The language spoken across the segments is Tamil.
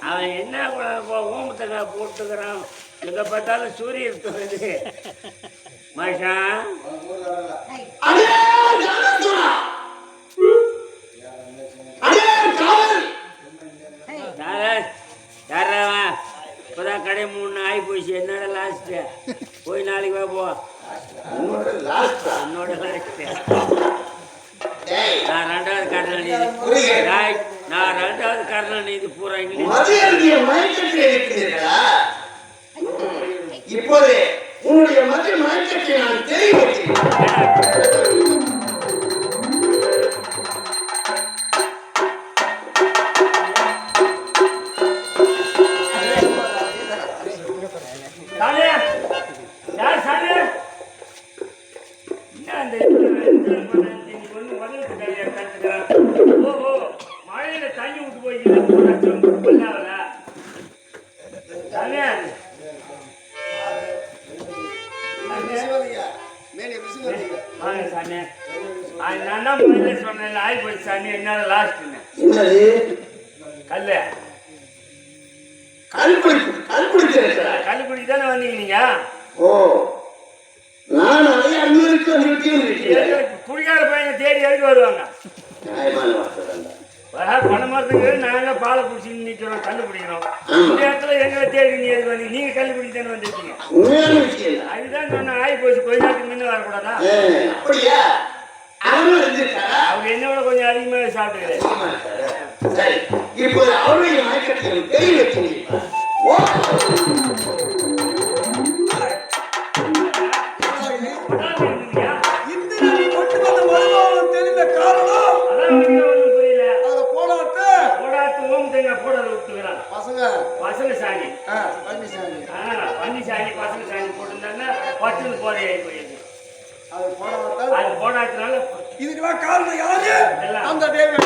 அவன் என்ன ஓமத்தை போட்டுக்கிறான்? எங்க பார்த்தாலும் காவல்! யாரா? யாராவா இப்போதான் கடை மூணு ஆகி போச்சு. என்னோட லாஸ்ட்டு போய் நாளைக்கு வா போ? என்னோட லாஸ்ட்டு டேய், நான் ரெண்டாவது காரணம் கருணாநிதி பூரா மயக்கத்தில் இருக்கிறீர்களா? இப்போது உன்னுடைய மதிய மயக்கத்தை நான் தெரிவிக்கிறேன் குடிகார பையனை தேடி எடுக்க வருவாங்க. நியாயமான வார்த்தை தான். பனை மரத்துக்கு நாங்க பாலை பிடிச்சி நிக்கிறோம் கல்லு பிடிக்கிறோம். இந்த இடத்துல எங்களை தேடி நீ எதுக்கு வந்து நீங்க கல்லு பிடித்தானே வந்திருக்கீங்க. தான். அதுதான் சொன்ன ஆகி போச்சு கொஞ்ச நேரத்துக்கு முன்ன வரக்கூடாதா? அவங்க என்னோட கொஞ்சம் அதிகமாக சாப்பிட்டுக்கிறேன்? சரி இப்போது அவருடைய மயக்கத்தையும் தெரிய சாணி. பன்னி சாணி. பசங்க சாணி போட்டிருந்தாங்கன்னா பட்டுன்னு போதையாகி போயிடுது அது போடாட்ட அது போடாததுனால இதுக்கெல்லாம் காரணம் யாரு. அந்த தேவி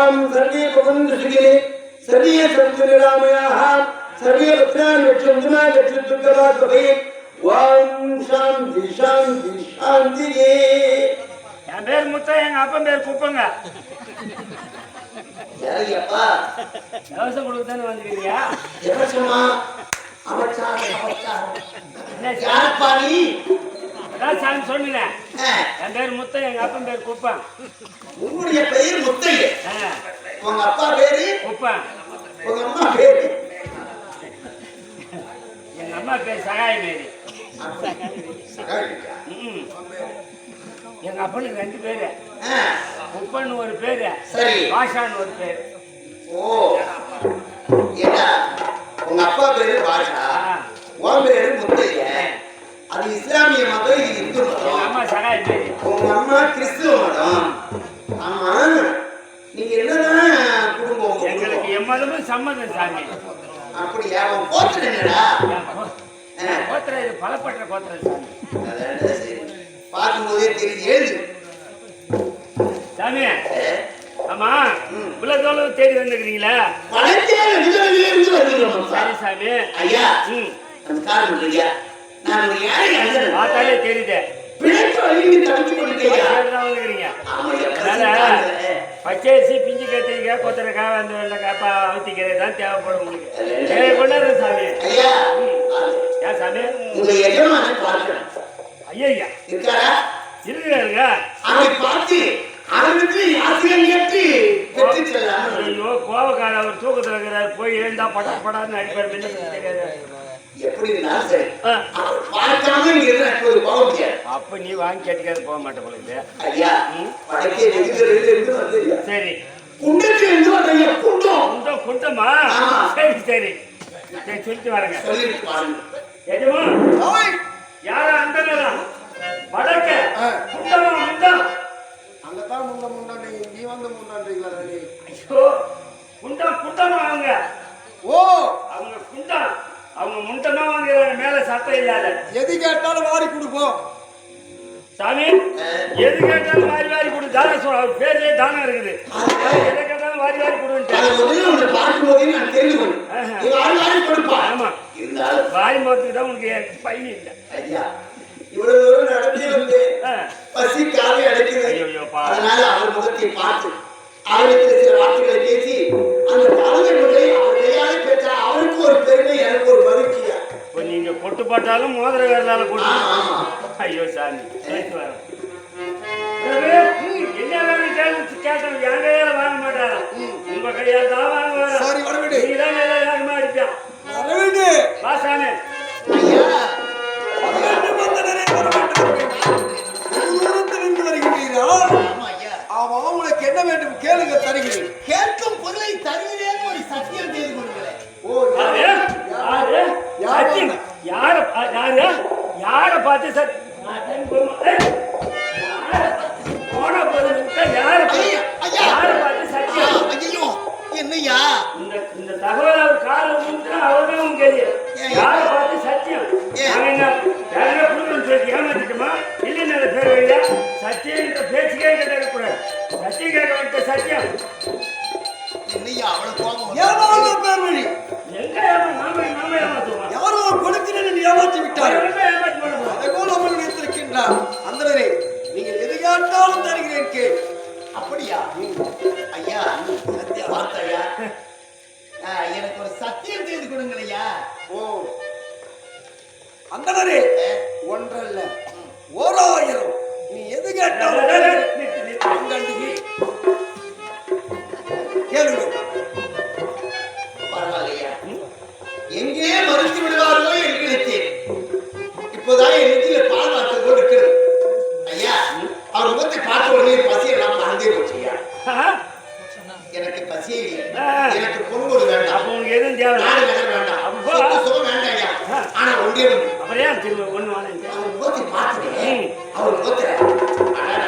வாம் சர்வே பவன் ரிஷிகே சர்வே சந்திரராமயாः சர்வே பத்ரான் லட்சந்துனா லட்சத்துக்கராத் பவே வாம் சாந்தி சாந்தி சாந்தியே என் பேர் முத்தா எங்க அப்பன் பேர் குப்பங்க. கொடுக்க தானே வந்துருக்கியா எவசமா அவச்சாரம் அவச்சாரம் என்ன சாமி? அதான் சாமி சொன்னேன் ஆ, என் பேர் முத்தா எங்க அப்பன் பேர் குப்பன் உன்னுடைய பெயர் உங்க அப்பா பேரு? குப்பன் உங்க அம்மா பேரு? எங்க அம்மா பேர் சகாய மேரி. எங்க அப்பனுக்கு ரெண்டு பேரு. குப்பன் ஒரு பேரு. பாஷான்னு ஒரு பேரு. ஓ. உங்க அப்பா பேரு பாஷா. உன் பேரு? இஸ்லாமிய மதம் இது இந்து மதம் உங்க அம்மா கிறிஸ்துவ மதம். ஆமா. நீங்க என்னதான் குடும்பம்? எங்களுக்கு எம்மதமும் சம்மதம் சாமி. அப்படியா? என் கோத்திரம் இது பலப்பட்ட கோத்திரம் சாமி. பார்க்கும்போதே தெரியுது. எழுது சாமி ஆமா இவ்வளவு தூரம் தேடி வருகிறோம் சரி சாமி. ஐயா அந்த காரணம் ஐயா நான் ஒரு ஏழை அண்ணன் பார்த்தாலே தெரியுது. பிழைப்பு அழிந்து தவிச்சு. பச்சரிசி பிஞ்சு கத்திரிக்காய் கொத்தரைக்காய் ஊத்திக்கிறது தான் தேவைப்படும் உங்களுக்கு. சாமி. ஐயா ஏன் சாமி? உங்க எஜமான பார்க்கிறேன். ஐயா ஐயா இருக்காரா? இருக்கிறாருங்க. அவரை பார்த்து அவருக்கு ஆசிரியர் ஏற்றி பெற்று செல்லாமல் ஐயோ கோவக்கார அவர் தூக்கத்தில் இருக்கிறாரு. போய் எழுந்தா படா படான்னு அடிப்பார். முன்ன தெரியாது எப்படி இருந்தாலும் சரி பார்க்காம போக முடியாது அப்ப நீ வாங்கி கேட்டுக்காது போக மாட்டே போல இது. ஐயா வடக்கே இருந்து சரி. குண்டத்தில் இருந்து வந்தீங்க குண்டம். குண்டம் குண்டமா. சரி சரி. சரி சொல்லிட்டு வரேங்க. சொல்லிட்டு பாருங்க. எஜமா ஓய். யாரா அந்த வடக்க. ஆ. குண்டமா முண்டம்? அங்கதான் முண்ட முண்டாண்டி நீ வந்து முண்டான்றீங்களா ஐயோ குண்டம் குண்டமா அவங்க ஓ. அவங்க குண்டம். அவங்க முண்டமா வாங்குறாங்க மேல சத்தம் இல்லாத. எது கேட்டாலும் வாரி கொடுப்போம். சாமி எது கேட்டாலும் வாரி வாரி கொடு. தானம் அவர் பேர்லயே தானம் இருக்குது. எதை கேட்டாலும் வாரி வாரி உன்னை பார்க்கும்போதே நான் வாரி வாரி கொடுப்பா. ஆமா. இருந்தாலும் வாரி போறதுக்கு தான் உனக்கு பையன் இல்லை. ஐயா இவ்வளவு தூரம் நடந்தே வந்து. பசி காலை. அதனால அவர் முகத்தை பார்த்து அவருக்கு சில வார்த்தைகளை பேசி அந்த தலைமை முறை அவர் ஒரு பெருமை எனக்கு ஒரு மகிழ்ச்சியா இப்போ நீங்க கொட்டு போட்டாலும் மோதிர ஆமா ஆமா. ஐயோ சாமி. போயிட்டு வரோம் என்ன வேணும் கேட்டு கேட்டோம் என் கையால வாங்க மாட்டாரா? உங்க கையால தான் வாங்க சரி, வர வரவிடு. நீ தான் நல்லா வேகமா வரவேண்டு வா சாமி. ஐயா. Yeah.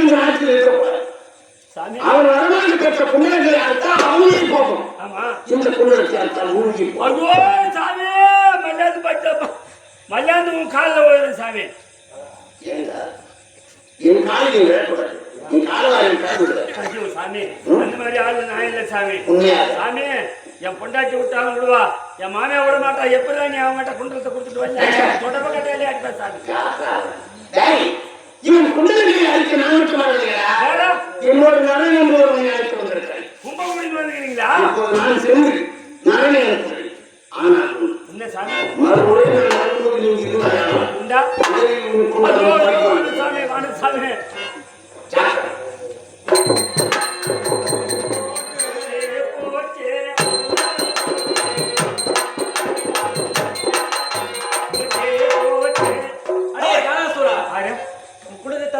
இந்த நாட்டில் இருக்கக்கூடாது. அவன் வரலாறு பெற்ற குண்டலங்களை அறுத்தால் அவனே போகும். இந்த குண்டலத்தை அறுத்தால் மூழ்கி போகும். சாமி. மல்லாந்து பச்ச மல்லாந்து உன் காலில் சாமி. என் காலை நீ விடக்கூடாது நீ ஐயோ சாமி அந்த மாதிரி ஆளு நான் இல்லை சாமி உண்மையா சாமி என் பொண்டாட்டி விட்டாலும் விடுவா என் மாமியா விட மாட்டா எப்படிதான் நீ அவங்ககிட்ட குண்டலத்தை கொடுத்துட்டு வந்து தொடப்ப கட்டையிலே அடிப்பேன் சாமி டேய், இவன் குண்டலங்களை அழிக்க நான் மட்டும் வரலையா வேற என்னோட நலன் அழைத்து வந்திருக்கிறேன். கும்பகோணம் வந்துக்கிறீங்களா இப்போது நான் சென்று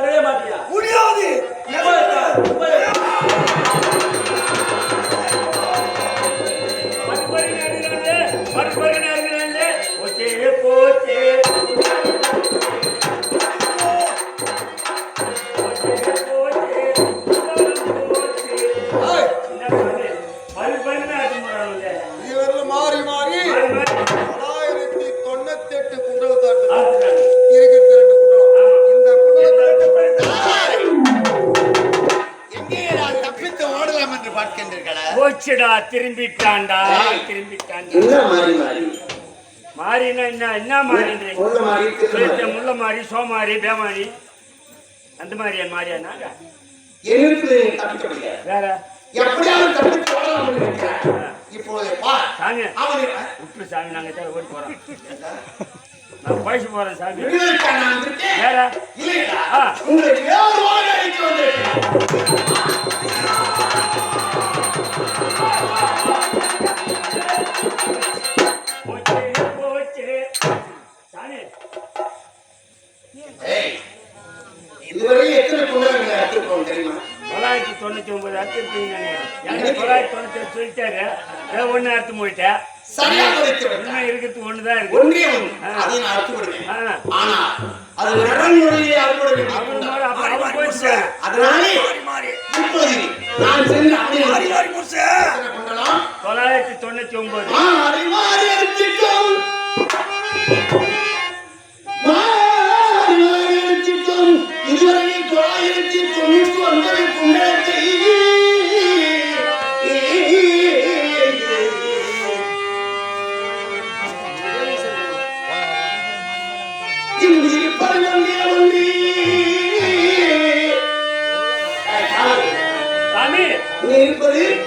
தரவே மாட்டியா? முடியாது. போச்சுடா திரும்பிட்டான்டா திரும்பிட்டான்டா. மாறி மாறி? மாறினா என்ன என்ன மாறின்றீங்க முள்ள மாறி சோமாரி பேமாரி அந்த மாதிரியா மாறியா நாங்க என்னிடத்தில் நீ தப்பிக்க முடியாது வேற விட்டு சாமி. நாங்க ஓடி போறோம். நான் பழசு போறேன் சாமி. வேற? இல்லையா ஒண்ணு அறுத்து போயிட்டேன் சரியாக வைத்து விட்டார். இன்னும் இருக்கிறது ஒண்ணுதான் இருக்கு. ஒன்றே ஒன்று அதை நான் அறுத்து விடுவேன் ஆ. ஆனா அது நடைமுறையிலே அறுபட வேண்டிய அவரு குண்டலம். மாதிரி அப்ப அவர் போயிட்டு அதனாலே இப்போது நான் சென்று அவனை மாறி மாறி முடிச்சு எத்தனை குண்டலம்? தொள்ளாயிரத்தி தொண்ணூத்தி ஒன்பது.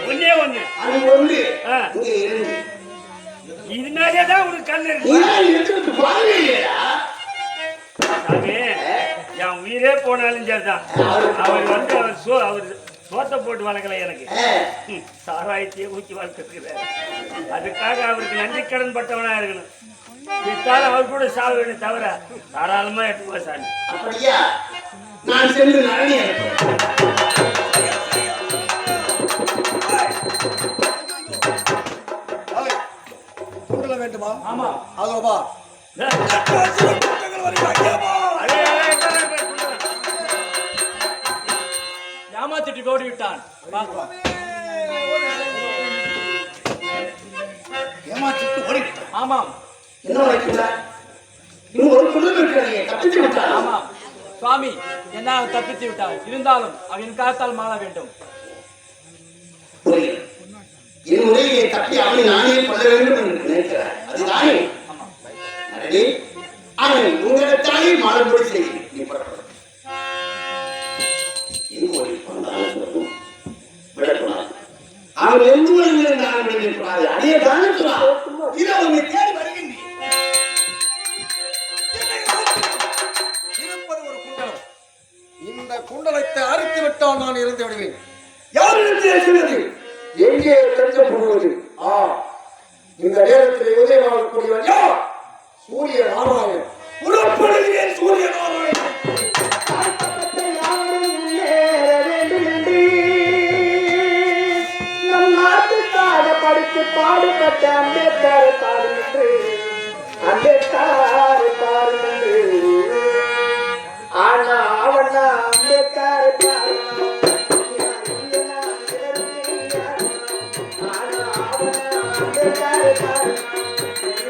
ஒன்னே ஒண்ணு. அது ஒன்று ஆ. இங்கே இரண்டு இது மாதிரியே தான் கண் நீ இருக்கு என் உயிரே போனாலும் சரிதான். அவர் வந்து அவர் சோ அவர் சோத்தை போட்டு வளர்க்கல எனக்கு. சாராயத்தையே ஊற்றி வளர்த்துருக்கிறார் அதுக்காக அவருக்கு நன்றி கடன் பட்டவனா இருக்கணும். இத்தாலும் அவர் கூட சாவு தவிர தாராளமா எடுத்துக்கோ சாமி. அப்படியா? நான் சென்று வேண்டுமா? அதோபா ஏமாத்திட்டு ஓடி விட்டான் ஏமாத்திட்டு ஓடி ஆமாம். ஆமாம் சுவாமி என்னால் தப்பித்து விட்டார் இருந்தாலும் அவன் காத்தால் மாற வேண்டும். நேரத்தில் உதயமாகக்கூடியவன் யார்? சூரிய நாராயணன். புறப்படுகிறேன் சூரிய நாராயணன். படித்து பாடுபட்ட அம்பேத்கர் பாடுகின்று. அம்பேத்கர் பாடுகின்று. ஆனா அவனா அம்பேத்கர் ஆனா அவனா அம்பேத்கர் பாடு